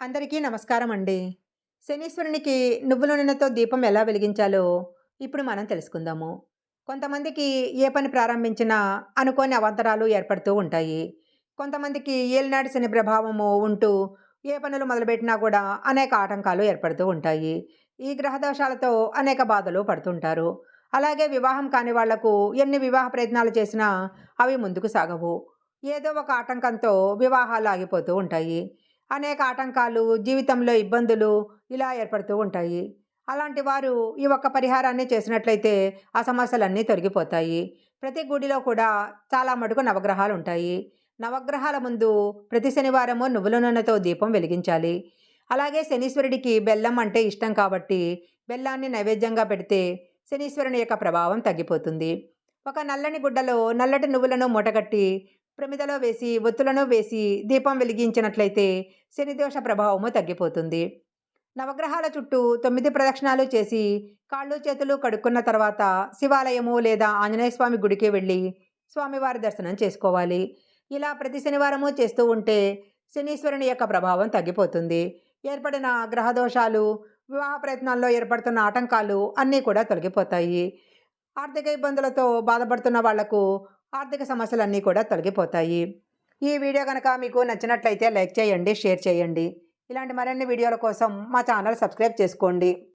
అందరికీ నమస్కారం అండి. శనీశ్వరునికి నువ్వుల నూనెతో దీపం ఎలా వెలిగించాలో ఇప్పుడు మనం తెలుసుకుందాము. కొంతమందికి ఏ పని ప్రారంభించినా అనుకోని అవాంతరాలు ఏర్పడుతూ ఉంటాయి. కొంతమందికి ఏలినాటి శని ప్రభావము ఉంటూ ఏ పనులు మొదలుపెట్టినా కూడా అనేక ఆటంకాలు ఏర్పడుతూ ఉంటాయి. ఈ గ్రహదోషాలతో అనేక బాధలు పడుతుంటారు. అలాగే వివాహం కాని వాళ్ళకు ఎన్ని వివాహ ప్రయత్నాలు చేసినా అవి ముందుకు సాగవు. ఏదో ఒక ఆటంకంతో వివాహాలు ఆగిపోతూ ఉంటాయి. అనేక ఆటంకాలు జీవితంలో ఇబ్బందులు ఇలా ఏర్పడుతూ ఉంటాయి. అలాంటి వారు ఈ ఒక్క పరిహారాన్ని చేసినట్లయితే ఆ సమస్యలన్నీ తొలగిపోతాయి. ప్రతి గుడిలో కూడా చాలా మటుకు నవగ్రహాలు ఉంటాయి. నవగ్రహాల ముందు ప్రతి శనివారము నువ్వుల నూనెతో దీపం వెలిగించాలి. అలాగే శనీశ్వరుడికి బెల్లం అంటే ఇష్టం కాబట్టి బెల్లాన్ని నైవేద్యంగా పెడితే శనీశ్వరుని యొక్క ప్రభావం తగ్గిపోతుంది. ఒక నల్లని గుడ్డలో నల్లటి నువ్వులను మూటగట్టి ప్రమిదలో వేసి ఒత్తులను వేసి దీపం వెలిగించినట్లయితే శనిదోష ప్రభావము తగ్గిపోతుంది. నవగ్రహాల చుట్టూ తొమ్మిది ప్రదక్షిణాలు చేసి కాళ్ళు చేతులు కడుక్కున్న తర్వాత శివాలయము లేదా ఆంజనేయ స్వామి గుడికి వెళ్ళి స్వామివారి దర్శనం చేసుకోవాలి. ఇలా ప్రతి శనివారము చేస్తూ ఉంటే శనీశ్వరుని యొక్క ప్రభావం తగ్గిపోతుంది. ఏర్పడిన గ్రహదోషాలు వివాహ ప్రయత్నాల్లో ఏర్పడుతున్న ఆటంకాలు అన్నీ కూడా తొలగిపోతాయి. ఆర్థిక ఇబ్బందులతో బాధపడుతున్న వాళ్ళకు ఆర్థిక సమస్యలన్నీ కూడా తొలగిపోతాయి. ఈ వీడియో కనుక మీకు నచ్చినట్లయితే లైక్ చేయండి షేర్ చేయండి. ఇలాంటి మరిన్ని వీడియోల కోసం మా ఛానల్ సబ్స్క్రైబ్ చేసుకోండి.